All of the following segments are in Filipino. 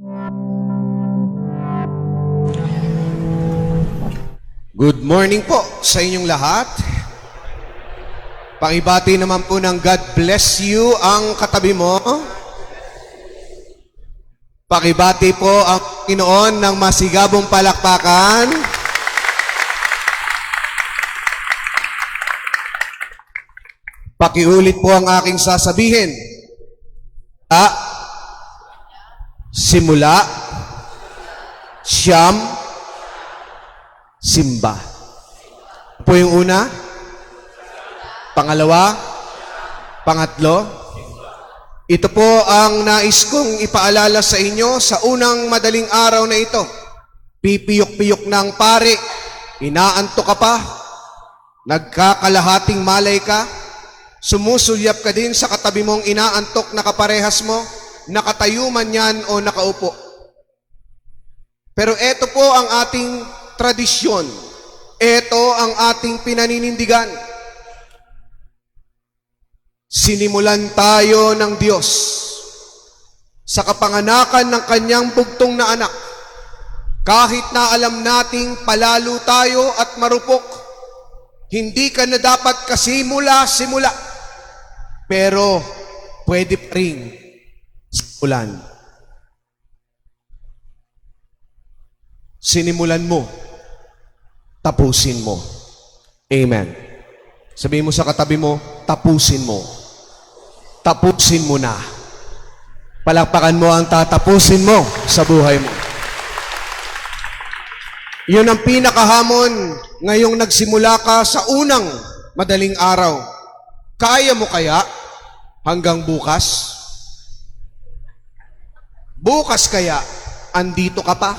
Good morning po sa inyong lahat. Pakibati naman po ng God bless you ang katabi mo. Pakibati po ang Panginoon ng masigabong palakpakan. Pakiulit po ang aking sasabihin. Ah, simula, siyam, simba. Po yung una, pangalawa, pangatlo. Ito po ang nais kong ipaalala sa inyo sa unang madaling araw na ito. Pipiyok-piyok ng pare, inaanto ka pa, nagkakalahating malay ka, sumusulyap ka din sa katabi mong inaantok na kaparehas mo, nakatayo man yan o nakaupo. Pero ito po ang ating tradisyon. Ito ang ating pinaninindigan. Sinimulan tayo ng Diyos sa kapanganakan ng kanyang bugtong na anak. Kahit na alam nating palalo tayo at marupok, hindi ka na dapat kasimula-simula. Pero pwede pa rin simulan. Sinimulan mo, tapusin mo. Amen. Sabihin mo sa katabi mo, tapusin mo. Tapusin mo na. Palakpakan mo ang tatapusin mo sa buhay mo. Yun ang pinakahamon ngayong nagsimula ka sa unang madaling araw. Kaya mo kaya hanggang bukas? Bukas kaya, andito ka pa?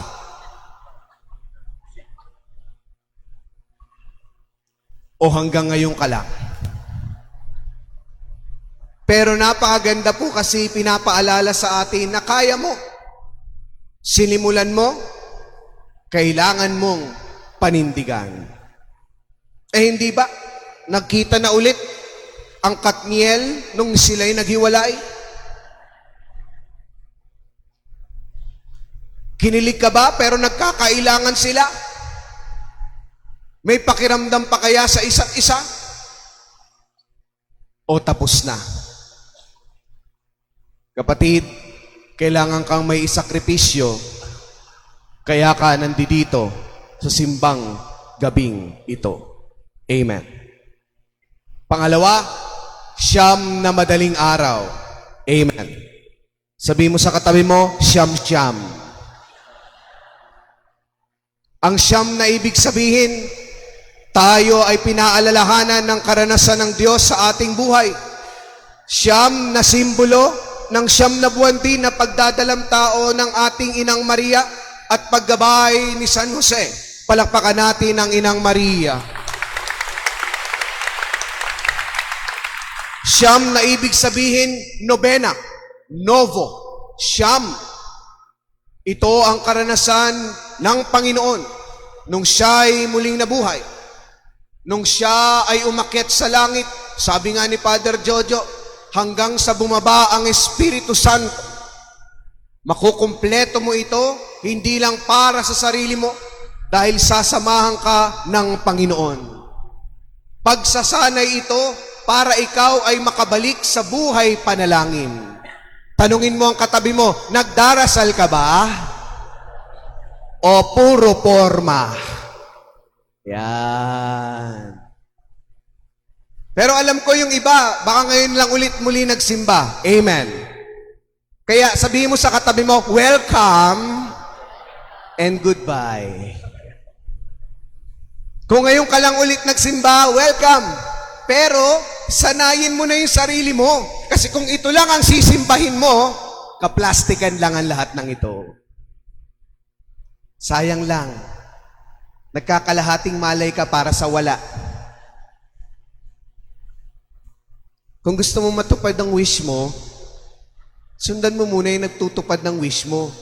O hanggang ngayon ka lang? Pero napakaganda po kasi pinapaalala sa atin na kaya mo. Sinimulan mo, kailangan mong panindigan. Eh hindi ba? Nagkita na ulit ang Katniel nung sila'y naghiwalay? Kinilig ka ba pero nagkakailangan sila? May pakiramdam pa kaya sa isa't isa? O tapos na? Kapatid, kailangan kang may isakripisyo kaya ka nandito sa simbang gabing ito. Amen. Pangalawa, siyam na madaling araw. Amen. Sabi mo sa katabi mo, siyam-siyam. Ang siyam na ibig sabihin, tayo ay pinaalalahanan ng karanasan ng Diyos sa ating buhay. Siyam na simbolo ng siyam na buwan din na pagdadalam tao ng ating Inang Maria at paggabay ni San Jose. Palakpakan natin ang Inang Maria. Siyam na ibig sabihin, nobena, novo, siyam. Ito ang karanasan ng Panginoon nung siya'y muling nabuhay. Nung siya ay umakyat sa langit, sabi nga ni Father Jojo, hanggang sa bumaba ang Espiritu Santo. Makukumpleto mo ito, hindi lang para sa sarili mo, dahil sasamahan ka ng Panginoon. Pagsasanay ito para ikaw ay makabalik sa buhay panalangin. Tanungin mo ang katabi mo, nagdarasal ka ba? O puro forma? Yan. Pero alam ko yung iba, baka ngayon lang ulit muli nagsimba. Amen. Kaya sabihin mo sa katabi mo, welcome and goodbye. Kung ngayon ka lang ulit nagsimba, welcome. Pero sanayin mo na yung sarili mo. Kasi kung ito lang ang sisimbahin mo, kaplastikan lang ang lahat ng ito. Sayang lang. Nagkakalahating malay ka para sa wala. Kung gusto mo matupad ang wish mo, sundan mo muna yung nagtutupad ng wish mo.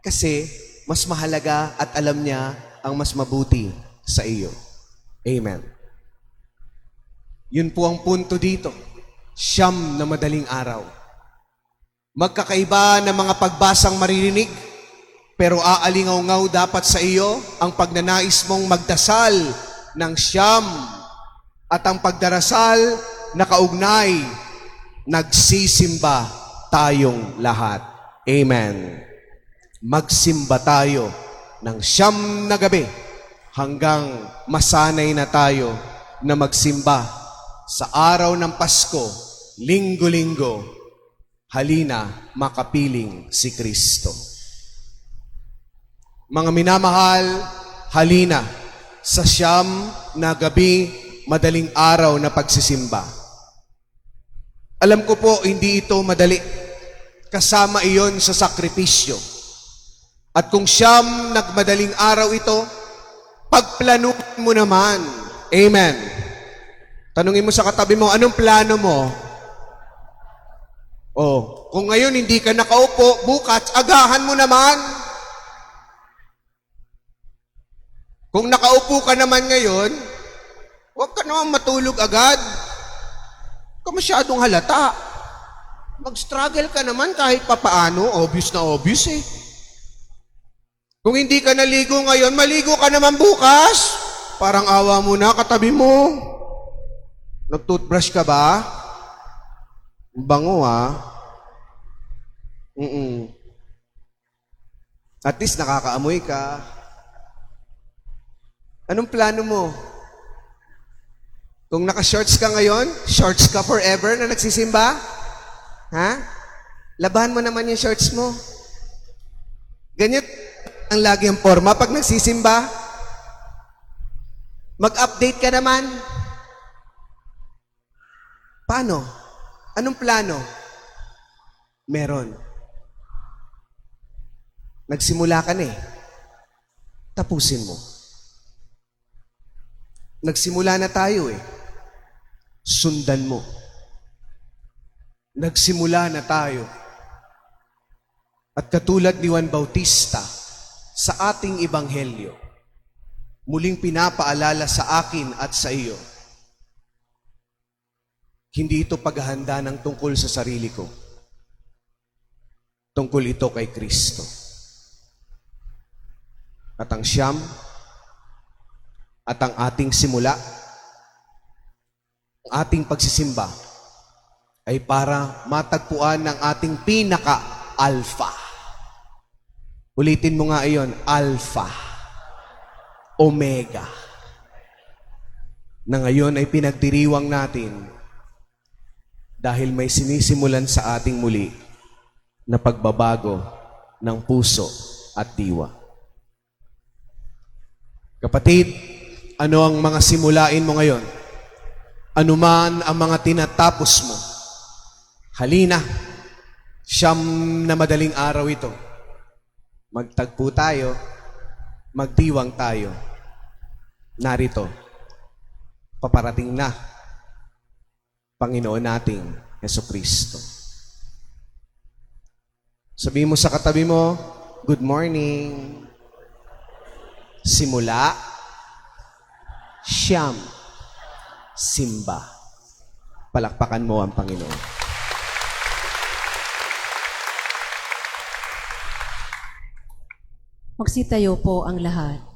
Kasi mas mahalaga at alam niya ang mas mabuti sa iyo. Amen. Yun po ang punto dito. Siyam na madaling araw. Magkakaiba ng mga pagbasang maririnig, Pero aalingaw-ngaw dapat sa iyo ang pagnanais mong magdasal ng siyam at ang pagdarasal na kaugnay, nagsisimba tayong lahat. Amen. Magsimba tayo ng siyam na gabi hanggang masanay na tayo na magsimba sa araw ng Pasko, linggo-linggo, halina makapiling si Kristo. Mga minamahal, halina sa siyam na gabi, madaling araw na pagsisimba. Alam ko po, hindi ito madali. Kasama iyon sa sakripisyo. At kung siyam nagmadaling araw ito, pagplanuhin mo naman. Amen. Tanungin mo sa katabi mo, anong plano mo? Oh, kung ngayon hindi ka nakaupo, bukas, agahan mo naman. Kung nakaupo ka naman ngayon, huwag ka naman matulog agad. Huwag masyadong halata. Mag-struggle ka naman kahit papaano, obvious na obvious eh. Kung hindi ka naligo ngayon, maligo ka naman bukas. Parang awa mo na, katabi mo. Nag-toothbrush ka ba? Ang Bango ah. Mm At least nakakaamoy ka. Anong plano mo? Kung naka-shorts ka ngayon, shorts ka forever na nagsisimba? Ha? Labahan mo naman yung shorts mo. Ganyan ang lagi ang forma pag nagsisimba. Mag-update ka naman. Paano? Anong plano? Meron. Nagsimula ka na eh. Tapusin mo. Nagsimula na tayo eh. Sundan mo. Nagsimula na tayo. At katulad ni Juan Bautista, sa ating ibanghelyo, muling pinapaalala sa akin at sa iyo, hindi ito paghahanda ng tungkol sa sarili ko. Tungkol ito kay Kristo. At ang siyam, at ang ating simula, ang ating pagsisimba, ay para matagpuan ng ating pinaka-alpha. Ulitin mo nga iyon, alpha, omega, na ngayon ay pinagdiriwang natin dahil may sinisimulan sa ating muli na pagbabago ng puso at diwa. Kapatid, ano ang mga simulain mo ngayon? Ano man ang mga tinatapos mo? Halina, siyam na madaling araw ito. Magtagpo tayo, magdiwang tayo. Narito, paparating na Panginoon nating Yeso Kristo. Sabi mo sa katabi mo, Good morning. Simula, siyam, simba. Palakpakan mo ang Panginoon. Magsitayo po ang lahat.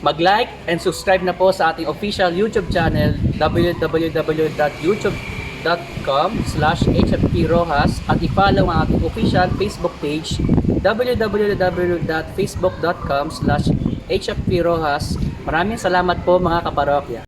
Mag-like and subscribe na po sa ating official YouTube channel www.youtube.com slash hfprojas at i-follow ang ating official Facebook page www.facebook.com slash hfprojas Maraming salamat po mga kaparokya.